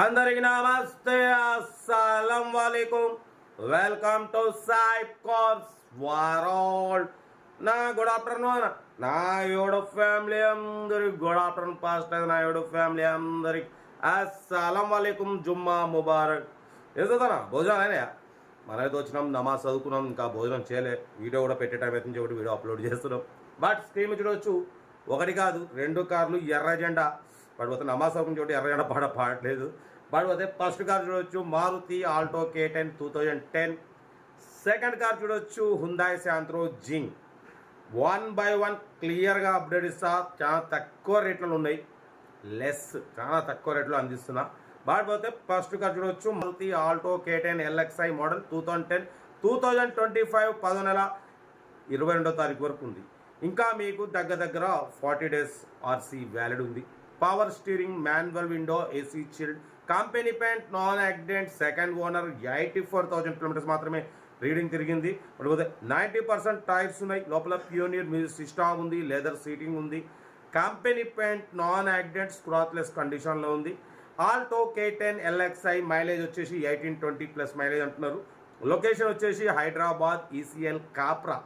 అందరికి నమస్తే అస్సలం వాలేకుం. Welcome to Saib course world. నా గుడ్ ఆఫ్టర్నూన్ నా యోడు ఫ్యామిలీ అందరికి గుడ్ ఆఫ్టర్నూన్ పాస్ట్ నా యోడు ఫ్యామిలీ అందరికి. అస్సలం వాలేకుం జుమ్మా ముబారక్. ఏం భోజనం అయినాయా? మనమైతే వచ్చినాం నమాజ్ చదువుకున్నాం ఇంకా భోజనం చేయలే. వీడియో కూడా పెట్టే టైం అయితే ఒకటి వీడియో అప్లోడ్ చేస్తున్నాం. బట్ స్క్రీన్ చూడవచ్చు ఒకటి కాదు రెండు కార్లు ఎర్ర జెండా. పడిపోతే నమాజ్ చదువుకుని చోటి ఎర్ర జెండా పాడ పాడట్లేదు పడిపోతే ఫస్ట్ కార్ చూడవచ్చు Maruti Alto K ten two thousand ten. Second car చూడవచ్చు Hyundai Santro Xing. One by one క్లియర్గా అప్డేట్ ఇస్తా. చాలా తక్కువ రేట్లలో ఉన్నాయి. లెస్ చాలా తక్కువ రేట్లో అందిస్తున్నా. బాడిపోతే ఫస్ట్ కార్ చూడవచ్చు Maruti Alto K ten LXI model two thousand ten. Two thousand twenty five పదో నెల ఇరవై రెండో తారీఖు వరకు ఉంది. ఇంకా మీకు దగ్గర దగ్గర ఫార్టీ డేస్ ఆర్సీ వ్యాలిడ్ ఉంది. Power steering manual window AC chilled company paint non accident second owner eighty four thousand kilometres మాత్రమే రీడింగ్ తిరిగింది. లేకపోతే నైంటీ పర్సెంట్ టైర్స్ ఉన్నాయి. లోపల ప్యూనియర్ మ్యూజిక్ సిస్టమ్ ఉంది లెదర్ సీటింగ్ ఉంది. Company paint non accident scratchless కండిషన్లో ఉంది. Alto K ten LXI mileage వచ్చేసి ఎయిటీన్ ట్వంటీ ప్లస్ మైలేజ్ అంటున్నారు. లొకేషన్ వచ్చేసి హైదరాబాద్ ఈసీఎల్ కాప్రా.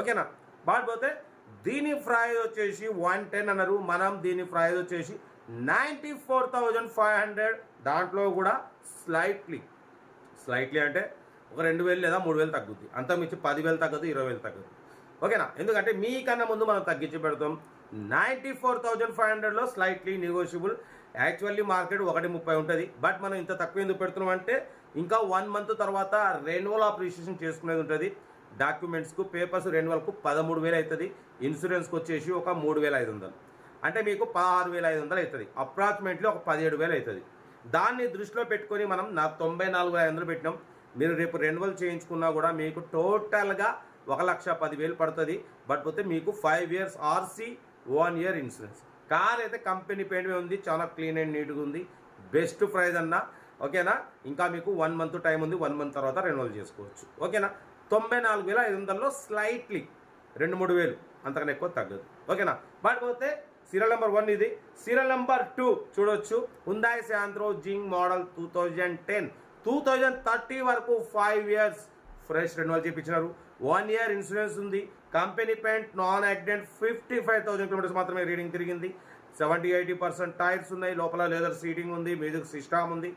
ఓకేనా బాడిపోతే దీని ప్రైజ్ వచ్చేసి వన్ టెన్ అన్నారు. మనం దీని ప్రైజ్ వచ్చేసి ninety four thousand five hundred. దాంట్లో కూడా స్లైట్లీ స్లైట్లీ అంటే ఒక రెండు వేలు లేదా మూడు వేలు తగ్గుద్ది. అంత మించి పదివేలు తగ్గదు ఇరవై వేలు తగ్గదు ఓకేనా? ఎందుకంటే మీకన్నా ముందు మనం తగ్గించి పెడతాం. నైంటీ ఫోర్ థౌజండ్ ఫైవ్ హండ్రెడ్లో స్లైట్లీ నెగోషియబుల్ యాక్చువల్లీ మార్కెట్ ఒకటి ముప్పై ఉంటుంది. బట్ మనం ఇంత తక్కువ ఎందుకు పెడుతున్నాం అంటే ఇంకా వన్ మంత్ తర్వాత రెన్యువల్ ఆఫ్ చేసుకునేది ఉంటుంది. డాక్యుమెంట్స్కు పేపర్స్ రెన్యువల్కు పదమూడు వేలు అవుతుంది. ఇన్సూరెన్స్కి వచ్చేసి ఒక మూడు వేల ఐదు వందలు. అంటే మీకు పదహారు వేల ఐదు వందలు అవుతుంది. అప్రాక్సిమేట్లీ ఒక పదిహేడు వేలు అవుతుంది. దాన్ని దృష్టిలో పెట్టుకొని మనం నా తొంభై నాలుగు వేల ఐదు వందలు పెట్టినాం. మీరు రేపు రెన్యువల్ చేయించుకున్నా కూడా మీకు టోటల్గా ఒక లక్ష పదివేలు పడుతుంది. బట్ పోతే మీకు five years RC one year insurance. Car అయితే కంపెనీ పెయింట్ ఉంది. చాలా క్లీన్ అండ్ నీట్గా ఉంది. బెస్ట్ ప్రైజ్ అన్న. ఓకేనా? ఇంకా మీకు వన్ మంత్ టైం ఉంది. వన్ మంత్ తర్వాత రెన్యువల్ చేసుకోవచ్చు. ఓకేనా? తొంభై నాలుగు వేల ఐదు వందల్లో స్లైట్లీ రెండు మూడు వేలు. అంతకన్నా ఎక్కువ తగ్గదు. ఓకేనా? బట్ సీరియల్ నెంబర్ వన్ ఇది. సీరియల్ నెంబర్ టూ చూడొచ్చు. Hyundai Santro Xing model two thousand ten two thousand thirty వరకు ఫైవ్ ఇయర్స్ ఫ్రెష్ రెన్యువల్ చేయించినారు వన్ ఇయర్ ఇన్సూరెన్స్ ఉంది. Company paint non accident fifty five thousand kilometres మాత్రమే reading తిరిగింది. Seventy eighty percent tyres ఉన్నాయి. లోపల leather seating ఉంది. Music system ఉంది.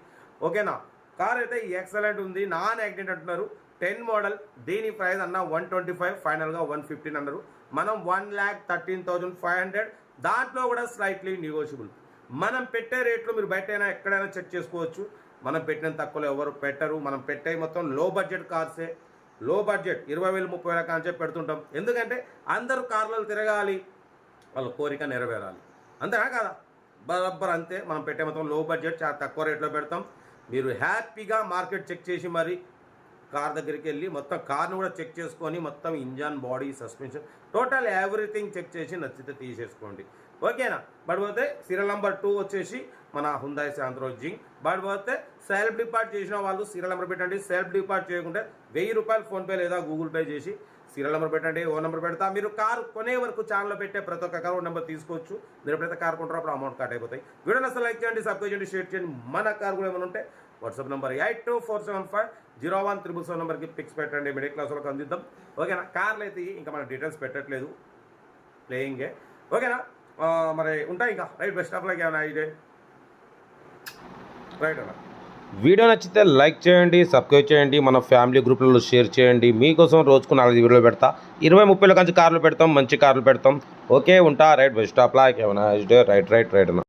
ఓకేనా? కార్ అయితే ఎక్సలెంట్ ఉంది. నాన్ యాక్సిడెంట్ అంటున్నారు. టెన్ మోడల్ దీని ప్రైస్ అన్న వన్ ట్వంటీ ఫైవ్ ఫైనల్గా వన్ ఫిఫ్టీన్ అన్నారు. మనం one lakh thirteen thousand five hundred దాంట్లో కూడా స్లైట్లీ నెగోషియబుల్ మనం పెట్టే రేట్లు మీరు బయట అయినా ఎక్కడైనా చెక్ చేసుకోవచ్చు. మనం పెట్టిన తక్కువలో ఎవరు పెట్టరు. మనం పెట్టే మొత్తం లో బడ్జెట్ కార్సే లో బడ్జెట్ ఇరవై వేలు ముప్పై వేల కాంచే పెడుతుంటాం. ఎందుకంటే అందరూ కార్లలో తిరగాలి. వాళ్ళ కోరిక నెరవేరాలి. అంతేనా కదా? బరబ్బర్ అంతే. మనం పెట్టే మొత్తం లో బడ్జెట్ చాలా తక్కువ రేట్లో పెడతాం. మీరు హ్యాపీగా మార్కెట్ చెక్ చేసి మరి కార్ దగ్గరికి వెళ్ళి మొత్తం కార్ను కూడా చెక్ చేసుకొని మొత్తం engine body suspension total everything check చేసి నచ్చితే తీసేసుకోండి. ఓకేనా? బట్ పోతే సీరియల్ నెంబర్ టూ వచ్చేసి మన హుందాయ్ శాంత్రో జింగ్ బట్ పోతే సెల్ఫ్ డిపార్ట్ చేసిన వాళ్ళు సీరియల్ నెంబర్ పెట్టండి. సెల్ఫ్ డిపార్ట్ చేయకుంటే వెయ్యి రూపాయలు ఫోన్పే లేదా గూగుల్ పే చేసి సీరియల్ నెంబర్ పెట్టండి ఓ నెంబర్ పెడతా. మీరు కారు కొనే వరకు ఛానల్లో పెట్టే ప్రతి ఒక్క కారు నెంబర్ తీసుకోవచ్చు. మీరు ఎప్పుడైతే కార్ కొంటారో అప్పుడు అమౌంట్ కట్ అయిపోతాయి. వీడియో అసలు లైక్ చేయండి సబ్స్క్రైబ్ చేయండి షేర్ చేయండి. మన కార్ కూడా ఏమైనా ఉంటే WhatsApp number eight two four seven five zero one triple seven నెంబర్కి పిక్స్ పెట్టండి. మిడిల్ క్లాస్ వాళ్ళకి అందిద్దాం. ఓకేనా? కార్లు అయితే ఇంకా మన డీటెయిల్స్ పెట్టట్లేదు. ప్లేయింగే. ఓకేనా? మరి ఉంటాయి ఇంకా. రైట్ బెస్ట్ ఆఫ్ లైక్ ఏమైనా ఇదే రైట్ అన్న. వీడియో నచ్చితే లైక్ చేయండి సబ్స్క్రైబ్ చేయండి మన ఫ్యామిలీ గ్రూప్లలో షేర్ చేయండి. మీకోసం రోజుకు నాలుగు వీడియోలు పెడతా. ఇరవై ముప్పై కంచి కార్లు పెడతాం మంచి కార్లు పెడతాం. ఓకే ఉంటా. Right best of luck. ఏమైనా రైట్ రైట్ రైట్ అన్న.